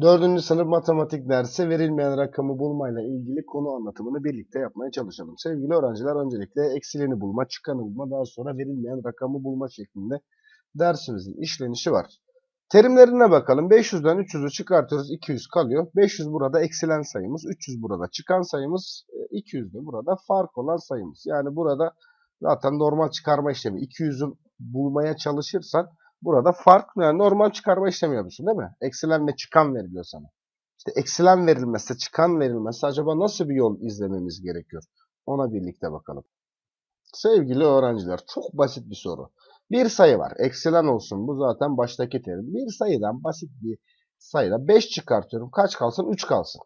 Dördüncü sınıf matematik dersi verilmeyen rakamı bulmayla ilgili konu anlatımını birlikte yapmaya çalışalım. Sevgili öğrenciler öncelikle eksileni bulma, çıkanı bulma, daha sonra verilmeyen rakamı bulma şeklinde dersimizin işlenişi var. Terimlerine bakalım. 500'den 300'ü çıkartıyoruz. 200 kalıyor. 500 burada eksilen sayımız. 300 burada çıkan sayımız. 200 de burada fark olan sayımız. Yani burada zaten normal çıkarma işlemi. 200'ü bulmaya çalışırsan Burada fark yani normal çıkarma işlemi yapıyorsun değil mi? Eksilen ve çıkan veriliyor sana. İşte eksilen verilmezse, çıkan verilmezse acaba nasıl bir yol izlememiz gerekiyor? Ona birlikte bakalım. Sevgili öğrenciler çok basit bir soru. Bir sayı var. Eksilen olsun. Bu zaten baştaki terim. Bir sayıdan basit bir sayıda 5 çıkartıyorum. Kaç kalsın? 3 kalsın.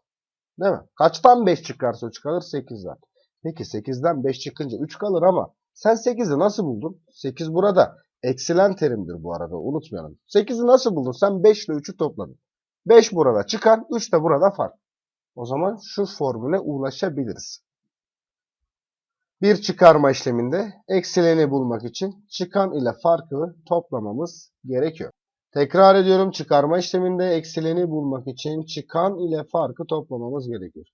Değil mi? Kaçtan 5 çıkarsa 3 kalır? 8'den. Peki 8'den 5 çıkınca 3 kalır ama sen 8'i nasıl buldun? 8 burada. Eksilen terimdir bu arada unutmayalım. 8'i nasıl buldun? Sen 5 ile 3'ü topladın. 5 burada çıkar, 3 de burada fark. O zaman şu formüle ulaşabiliriz. Bir çıkarma işleminde eksileni bulmak için çıkan ile farkı toplamamız gerekiyor. Tekrar ediyorum çıkarma işleminde eksileni bulmak için çıkan ile farkı toplamamız gerekiyor.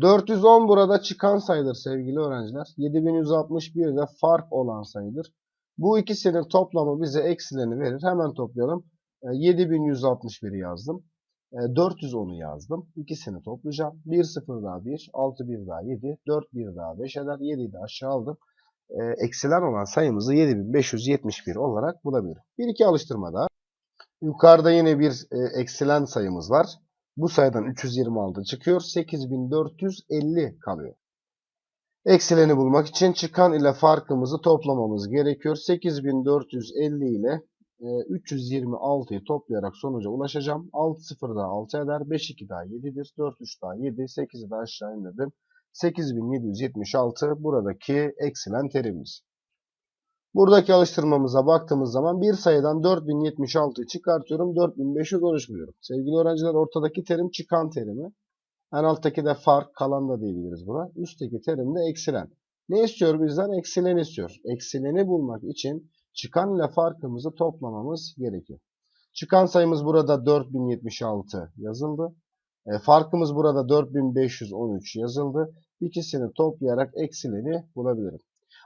410 burada çıkan sayıdır sevgili öğrenciler. 7161 de fark olan sayıdır. Bu ikisinin toplamı bize eksileni verir. Hemen toplayalım. 7161'i yazdım. 410'u yazdım. İkisini toplayacağım. 1 0 daha 1, 6 1 daha 7, 4 1 daha 5 eder. 7'yi de aşağı aldım. Eksilen olan sayımızı 7571 olarak bulabilirim. Bir iki alıştırma daha. Yukarıda yine bir eksilen sayımız var. Bu sayıdan 326 çıkıyor. 8450 kalıyor. Eksileni bulmak için çıkan ile farkımızı toplamamız gerekiyor. 8450 ile 326'yı toplayarak sonuca ulaşacağım. 6 0 daha 6 eder. 5 2 daha 7'dir. 4 3 daha 7. 8'i de aşağı indirdim. 8776 buradaki eksilen terimimiz. Buradaki alıştırmamıza baktığımız zaman bir sayıdan 4076'yı çıkartıyorum. 4513 buluyorum. Sevgili öğrenciler ortadaki terim çıkan terimi. En alttaki de fark, kalan da diyebiliriz buna. Üstteki terim de eksilen. Ne istiyor bizden? Eksilen istiyor. Eksileni bulmak için çıkan ile farkımızı toplamamız gerekiyor. Çıkan sayımız burada 4076 yazıldı. E, farkımız burada 4513 yazıldı. İkisini toplayarak eksileni bulabilirim.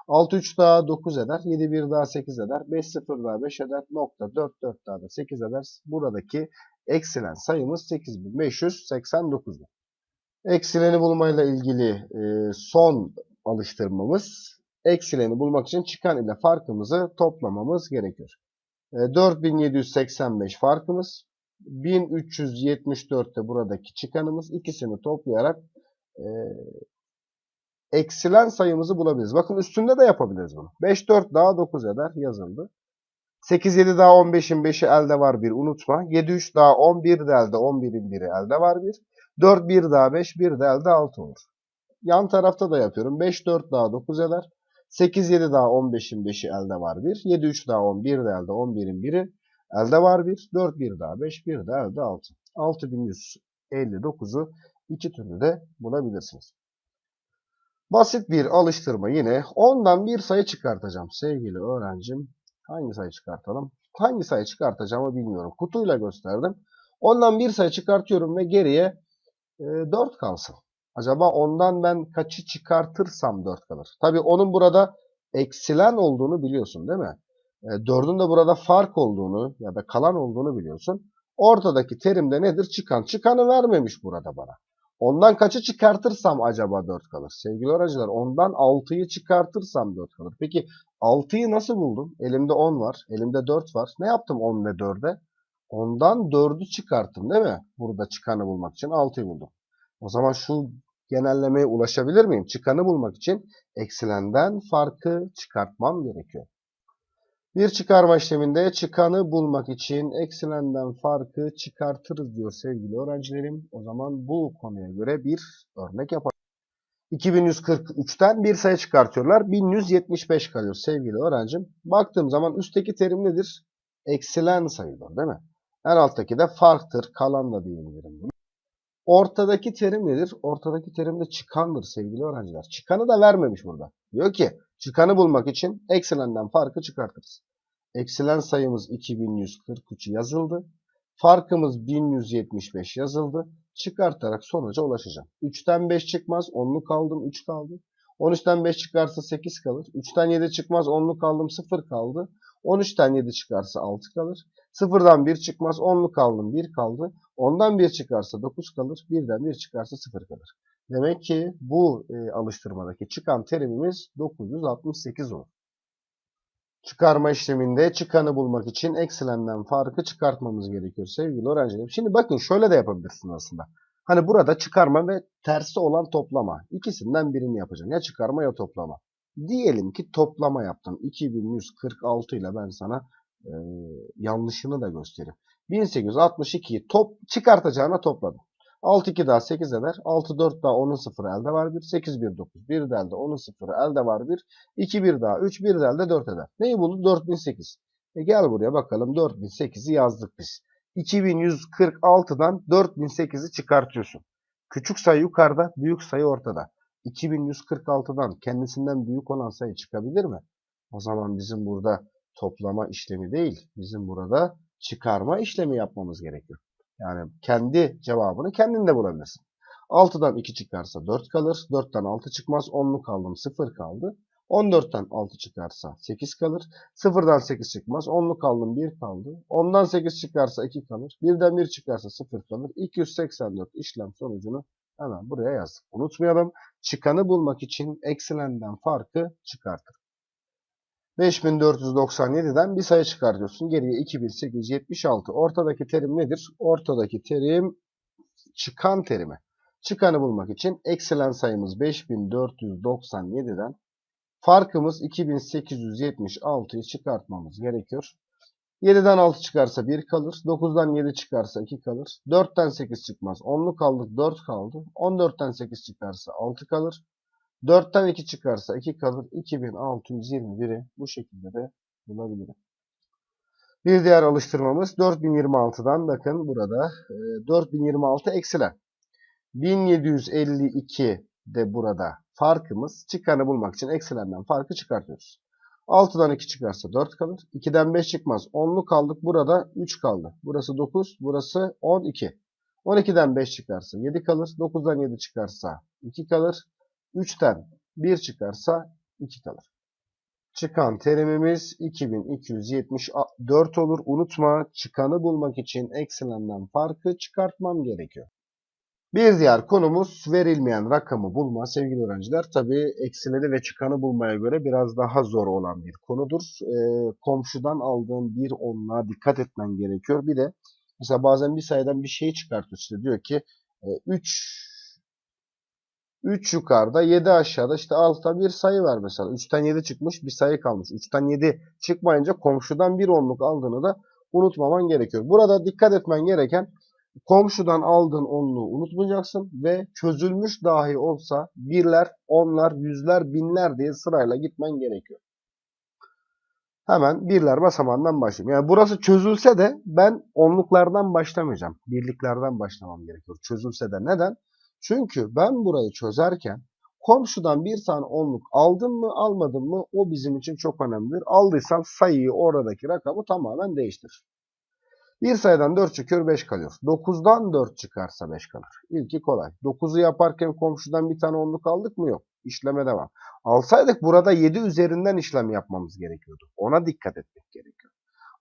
6 3 daha 9 eder. 7 1 daha 8 eder. 5 0 daha 5 eder. Nokta 4 4 daha da 8 eder. Buradaki eksilen sayımız 8589'dur. Eksileni bulmayla ilgili e, son alıştırmamız eksileni bulmak için çıkan ile farkımızı toplamamız gerekiyor. E, 4785 farkımız 1374 de buradaki çıkanımız ikisini toplayarak e, eksilen sayımızı bulabiliriz. Bakın üstünde de yapabiliriz bunu. 5 4 daha 9 eder yazıldı. 8 7 daha 15'in 5'i elde var bir unutma. 7 3 daha 11 de elde 11'in 1'i elde var bir. 4 1 daha 5 1 de elde 6 olur. Yan tarafta da yapıyorum. 5 4 daha 9 eder. 8 7 daha 15'in 5'i elde var 1. 7 3 daha 11 de elde 11'in 1'i elde var 1. 4 1 daha 5 1 de elde 6. 6159'u iki türlü de bulabilirsiniz. Basit bir alıştırma yine. 10'dan bir sayı çıkartacağım sevgili öğrencim. Hangi sayı çıkartalım? Hangi sayı çıkartacağımı bilmiyorum. Kutuyla gösterdim. Ondan bir sayı çıkartıyorum ve geriye 4 kalsın. Acaba ondan ben kaçı çıkartırsam 4 kalır. Tabi onun burada eksilen olduğunu biliyorsun değil mi? E, 4'ün de burada fark olduğunu ya da kalan olduğunu biliyorsun. Ortadaki terimde nedir? Çıkan. Çıkanı vermemiş burada bana. Ondan kaçı çıkartırsam acaba 4 kalır? Sevgili öğrenciler ondan 6'yı çıkartırsam 4 kalır. Peki 6'yı nasıl buldum? Elimde 10 var. Elimde 4 var. Ne yaptım 10 ve 4'e? Ondan 4'ü çıkarttım değil mi? Burada çıkanı bulmak için 6'yı buldum. O zaman şu genellemeye ulaşabilir miyim? Çıkanı bulmak için eksilenden farkı çıkartmam gerekiyor. Bir çıkarma işleminde çıkanı bulmak için eksilenden farkı çıkartırız diyor sevgili öğrencilerim. O zaman bu konuya göre bir örnek yapalım. 2143'ten bir sayı çıkartıyorlar. 1175 kalıyor sevgili öğrencim. Baktığım zaman üstteki terim nedir? Eksilen sayıdır değil mi? En alttaki de farktır. Kalan da diyebilirim bunu. Ortadaki terim nedir? Ortadaki terim de çıkandır sevgili öğrenciler. Çıkanı da vermemiş burada. Diyor ki çıkanı bulmak için eksilenden farkı çıkartırız. Eksilen sayımız 2143 yazıldı. Farkımız 1175 yazıldı. Çıkartarak sonuca ulaşacağım. 3'ten 5 çıkmaz. 10'lu kaldım. 3 kaldı. 13'ten 5 çıkarsa 8 kalır. 3'ten 7 çıkmaz. 10'lu kaldım. 0 kaldı. 13'ten 7 çıkarsa 6 kalır. 0'dan 1 çıkmaz. 10'lu kaldım. 1 kaldı. 10'dan 1 çıkarsa 9 kalır. 1'den 1 çıkarsa 0 kalır. Demek ki bu e, alıştırmadaki çıkan terimimiz 968 olur. Çıkarma işleminde çıkanı bulmak için eksilenden farkı çıkartmamız gerekiyor sevgili öğrencilerim. Şimdi bakın şöyle de yapabilirsin aslında. Hani burada çıkarma ve tersi olan toplama. İkisinden birini yapacaksın. Ya çıkarma ya toplama. Diyelim ki toplama yaptım. 2146 ile ben sana e, yanlışını da göstereyim. 1862'yi top, çıkartacağına topladım. 6 2 daha 8 eder. 6 4 daha 10'un 0 elde var 1. 8 1 9. 1 de elde 10'un 0 elde var 1. 2 1 daha 3 1 de elde 4 eder. Neyi buldu? 4008. E gel buraya bakalım 4008'i yazdık biz. 2146'dan 4008'i çıkartıyorsun. Küçük sayı yukarıda, büyük sayı ortada. 2146'dan kendisinden büyük olan sayı çıkabilir mi? O zaman bizim burada toplama işlemi değil, bizim burada çıkarma işlemi yapmamız gerekiyor. Yani kendi cevabını kendin de bulabilirsin. 6'dan 2 çıkarsa 4 kalır. 4'ten 6 çıkmaz. 10'lu kaldım 0 kaldı. 14'ten 6 çıkarsa 8 kalır. 0'dan 8 çıkmaz. 10'lu kaldım 1 kaldı. 10'dan 8 çıkarsa 2 kalır. 1'den 1 çıkarsa 0 kalır. 284 işlem sonucunu hemen buraya yazdık. Unutmayalım. Çıkanı bulmak için eksilenden farkı çıkartır. 5497'den bir sayı çıkartıyorsun. Geriye 2876. Ortadaki terim nedir? Ortadaki terim çıkan terimi. Çıkanı bulmak için eksilen sayımız 5497'den farkımız 2876'yı çıkartmamız gerekiyor. 7'den 6 çıkarsa 1 kalır. 9'dan 7 çıkarsa 2 kalır. 4'ten 8 çıkmaz. 10'lu kaldık 4 kaldı. 14'ten 8 çıkarsa 6 kalır. 4'ten 2 çıkarsa 2 kalır. 2621'i bu şekilde de bulabilirim. Bir diğer alıştırmamız 4026'dan bakın burada 4026 eksilen. 1752 de burada farkımız çıkanı bulmak için eksilenden farkı çıkartıyoruz. 6'dan 2 çıkarsa 4 kalır. 2'den 5 çıkmaz. 10'lu kaldık. Burada 3 kaldı. Burası 9. Burası 12. 12'den 5 çıkarsa 7 kalır. 9'dan 7 çıkarsa 2 kalır. 3'ten 1 çıkarsa 2 kalır. Çıkan terimimiz 2274 olur. Unutma çıkanı bulmak için eksilenden farkı çıkartmam gerekiyor. Bir diğer konumuz verilmeyen rakamı bulma sevgili öğrenciler. Tabi eksileri ve çıkanı bulmaya göre biraz daha zor olan bir konudur. E, komşudan aldığın bir onluğa dikkat etmen gerekiyor. Bir de mesela bazen bir sayıdan bir şey çıkartıyor. İşte diyor ki e, 3 3 yukarıda 7 aşağıda işte altta bir sayı var mesela. 3'ten 7 çıkmış bir sayı kalmış. 3'ten 7 çıkmayınca komşudan bir onluk aldığını da unutmaman gerekiyor. Burada dikkat etmen gereken komşudan aldığın onluğu unutmayacaksın ve çözülmüş dahi olsa birler, onlar, yüzler, binler diye sırayla gitmen gerekiyor. Hemen birler basamağından başlayayım. Yani burası çözülse de ben onluklardan başlamayacağım. Birliklerden başlamam gerekiyor. Çözülse de neden? Çünkü ben burayı çözerken komşudan bir tane onluk aldım mı almadım mı o bizim için çok önemlidir. Aldıysan sayıyı oradaki rakamı tamamen değiştir. Bir sayıdan 4 çıkıyor 5 kalıyor. 9'dan 4 çıkarsa 5 kalır. İlki kolay. 9'u yaparken komşudan bir tane onluk aldık mı? Yok. İşleme devam. Alsaydık burada 7 üzerinden işlem yapmamız gerekiyordu. Ona dikkat etmek gerekiyor.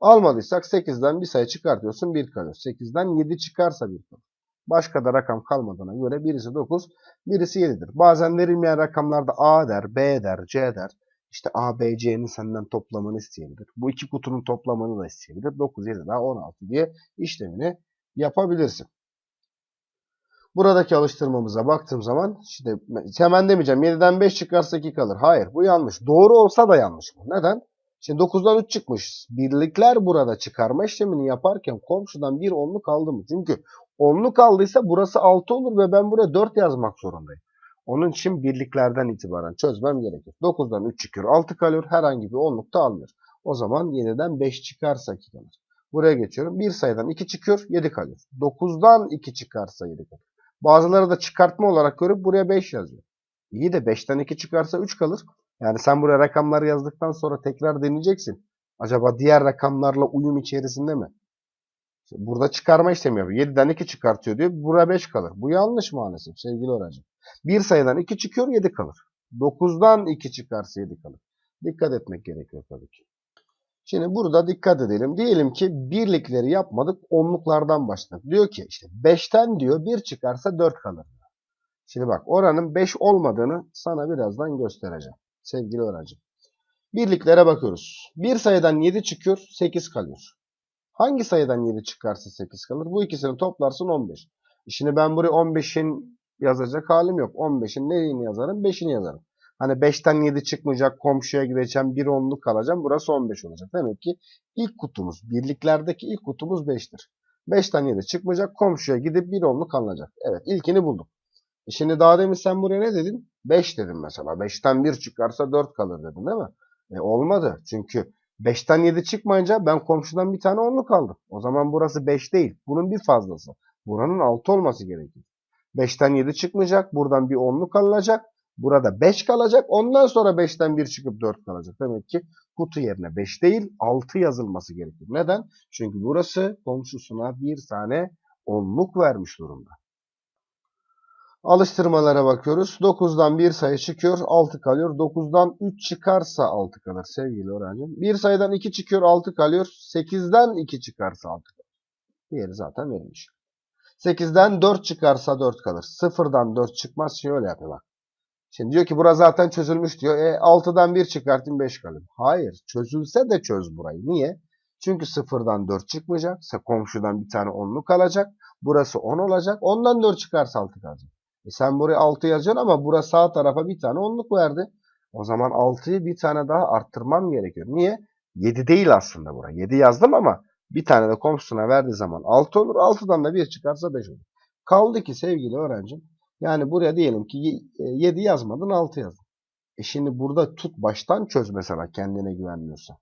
Almadıysak 8'den bir sayı çıkartıyorsun 1 kalıyor. 8'den 7 çıkarsa 1 kalır. Başka da rakam kalmadığına göre birisi 9, birisi 7'dir. Bazen verilmeyen rakamlarda A der, B der, C der. İşte A, B, C'nin senden toplamını isteyebilir. Bu iki kutunun toplamını da isteyebilir. 9, 7 daha 16 diye işlemini yapabilirsin. Buradaki alıştırmamıza baktığım zaman işte hemen demeyeceğim 7'den 5 çıkarsa 2 kalır. Hayır bu yanlış. Doğru olsa da yanlış bu. Neden? Şimdi 9'dan 3 çıkmış. Birlikler burada çıkarma işlemini yaparken komşudan bir onluk aldı mı? Çünkü onluk aldıysa burası 6 olur ve ben buraya 4 yazmak zorundayım. Onun için birliklerden itibaren çözmem gerekir. 9'dan 3 çıkıyor. 6 kalıyor. Herhangi bir onluk da almıyor. O zaman 7'den 5 çıkarsa 2 kalır. Buraya geçiyorum. Bir sayıdan 2 çıkıyor. 7 kalıyor. 9'dan 2 çıkarsa 7 kalır. Bazıları da çıkartma olarak görüp buraya 5 yazıyor. İyi de 5'ten 2 çıkarsa 3 kalır. Yani sen buraya rakamları yazdıktan sonra tekrar deneyeceksin. Acaba diğer rakamlarla uyum içerisinde mi? Burada çıkarma işlemi yapıyor. 7'den 2 çıkartıyor diyor. Bura 5 kalır. Bu yanlış maalesef sevgili öğrencim. Bir sayıdan 2 çıkıyor 7 kalır. 9'dan 2 çıkarsa 7 kalır. Dikkat etmek gerekiyor tabii ki. Şimdi burada dikkat edelim. Diyelim ki birlikleri yapmadık. Onluklardan başladık. Diyor ki işte 5'ten diyor 1 çıkarsa 4 kalır. Şimdi bak oranın 5 olmadığını sana birazdan göstereceğim. Sevgili öğrencim. Birliklere bakıyoruz. Bir sayıdan 7 çıkıyor 8 kalıyor. Hangi sayıdan 7 çıkarsa 8 kalır? Bu ikisini toplarsın 15. Şimdi ben buraya 15'in yazacak halim yok. 15'in neyini yazarım? 5'ini yazarım. Hani 5'ten 7 çıkmayacak, komşuya gideceğim, bir onluk kalacağım. Burası 15 olacak. Demek ki ilk kutumuz, birliklerdeki ilk kutumuz 5'tir. 5'ten 7 çıkmayacak, komşuya gidip bir onluk alınacak. Evet, ilkini bulduk. E Şimdi daha demin sen buraya ne dedin? 5 dedin mesela. 5'ten 1 çıkarsa 4 kalır dedin değil mi? E olmadı. Çünkü 5'ten 7 çıkmayınca ben komşudan bir tane onluk aldım. O zaman burası 5 değil. Bunun bir fazlası. Buranın 6 olması gerekiyor. 5'ten 7 çıkmayacak. Buradan bir onluk alınacak. Burada 5 kalacak. Ondan sonra 5'ten 1 çıkıp 4 kalacak. Demek ki kutu yerine 5 değil 6 yazılması gerekiyor. Neden? Çünkü burası komşusuna bir tane onluk vermiş durumda. Alıştırmalara bakıyoruz. 9'dan bir sayı çıkıyor, 6 kalıyor. 9'dan 3 çıkarsa 6 kalır sevgili öğrencim. Bir sayıdan 2 çıkıyor, 6 kalıyor. 8'den 2 çıkarsa 6 kalır. Diğeri zaten verilmiş. 8'den 4 çıkarsa 4 kalır. 0'dan 4 çıkmaz. Şöyle yapıyor bak. Şimdi diyor ki bura zaten çözülmüş diyor. E 6'dan 1 çıkartayım 5 kalır. Hayır. Çözülse de çöz burayı. Niye? Çünkü 0'dan 4 çıkmayacak. Komşudan bir tane onluk alacak. Burası 10 olacak. Ondan 4 çıkarsa 6 kalacak. E sen buraya 6 yazacaksın ama burası sağ tarafa bir tane onluk verdi. O zaman 6'yı bir tane daha arttırmam gerekiyor. Niye? 7 değil aslında bura. 7 yazdım ama bir tane de komşusuna verdiği zaman 6 olur. 6'dan da 1 çıkarsa 5 olur. Kaldı ki sevgili öğrencim. Yani buraya diyelim ki 7 yazmadın 6 yazdın. E şimdi burada tut baştan çöz mesela kendine güvenmiyorsan.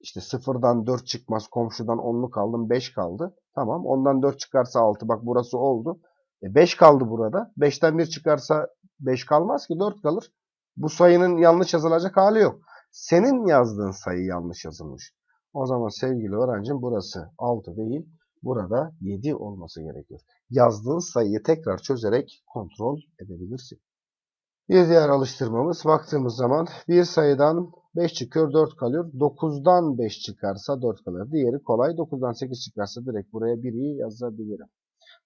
İşte sıfırdan 4 çıkmaz komşudan 10'luk aldım 5 kaldı. Tamam ondan 4 çıkarsa 6 bak burası oldu. E 5 kaldı burada. 5'ten 1 çıkarsa 5 kalmaz ki 4 kalır. Bu sayının yanlış yazılacak hali yok. Senin yazdığın sayı yanlış yazılmış. O zaman sevgili öğrencim burası 6 değil. Burada 7 olması gerekiyor. Yazdığın sayıyı tekrar çözerek kontrol edebilirsin. Bir diğer alıştırmamız baktığımız zaman bir sayıdan 5 çıkıyor 4 kalıyor. 9'dan 5 çıkarsa 4 kalır. Diğeri kolay. 9'dan 8 çıkarsa direkt buraya 1'i yazabilirim.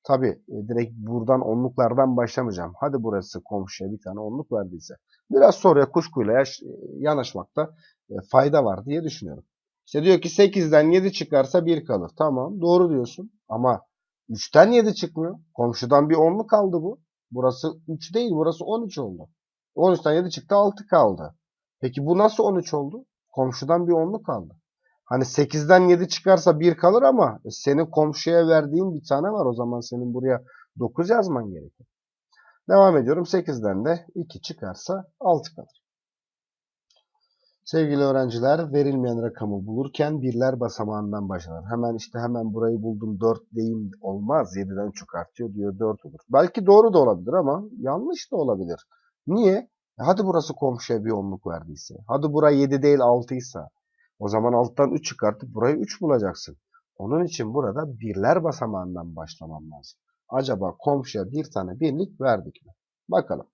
Tabi direkt buradan onluklardan başlamayacağım. Hadi burası komşuya bir tane onluk verdiyse. Biraz soruya kuşkuyla yaş, yanaşmakta e, fayda var diye düşünüyorum. İşte diyor ki 8'den 7 çıkarsa 1 kalır. Tamam doğru diyorsun ama 3'ten 7 çıkmıyor. Komşudan bir onluk kaldı bu. Burası 3 değil burası 13 oldu. 13'ten 7 çıktı 6 kaldı. Peki bu nasıl 13 oldu? Komşudan bir onluk kaldı. Hani 8'den 7 çıkarsa 1 kalır ama senin komşuya verdiğin bir tane var. O zaman senin buraya 9 yazman gerekir. Devam ediyorum. 8'den de 2 çıkarsa 6 kalır. Sevgili öğrenciler verilmeyen rakamı bulurken birler basamağından başlar. Hemen işte hemen burayı buldum 4 değil olmaz 7'den çıkartıyor diyor 4 olur. Belki doğru da olabilir ama yanlış da olabilir. Niye? E hadi burası komşuya bir onluk verdiyse. Hadi bura 7 değil 6 ise. O zaman alttan 3 çıkartıp burayı 3 bulacaksın. Onun için burada birler basamağından başlamam lazım. Acaba komşuya bir tane birlik verdik mi? Bakalım.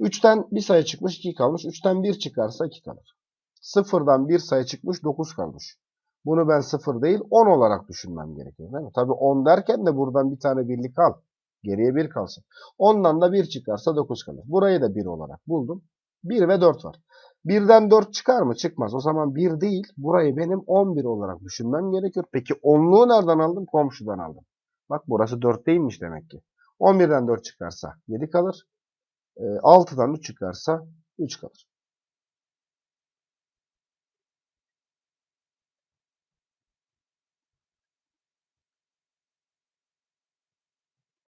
3'ten bir sayı çıkmış 2 kalmış. 3'ten 1 çıkarsa 2 kalır. 0'dan bir sayı çıkmış 9 kalmış. Bunu ben 0 değil 10 olarak düşünmem gerekiyor. Değil mi? Tabii 10 derken de buradan bir tane birlik al. Geriye 1 kalsın. 10'dan da 1 çıkarsa 9 kalır. Burayı da 1 olarak buldum. 1 ve 4 var. 1'den 4 çıkar mı? Çıkmaz. O zaman 1 değil. Burayı benim 11 olarak düşünmem gerekiyor. Peki 10'luğu nereden aldım? Komşudan aldım. Bak burası 4 değilmiş demek ki. 11'den 4 çıkarsa 7 kalır. 6'dan 3 çıkarsa 3 kalır.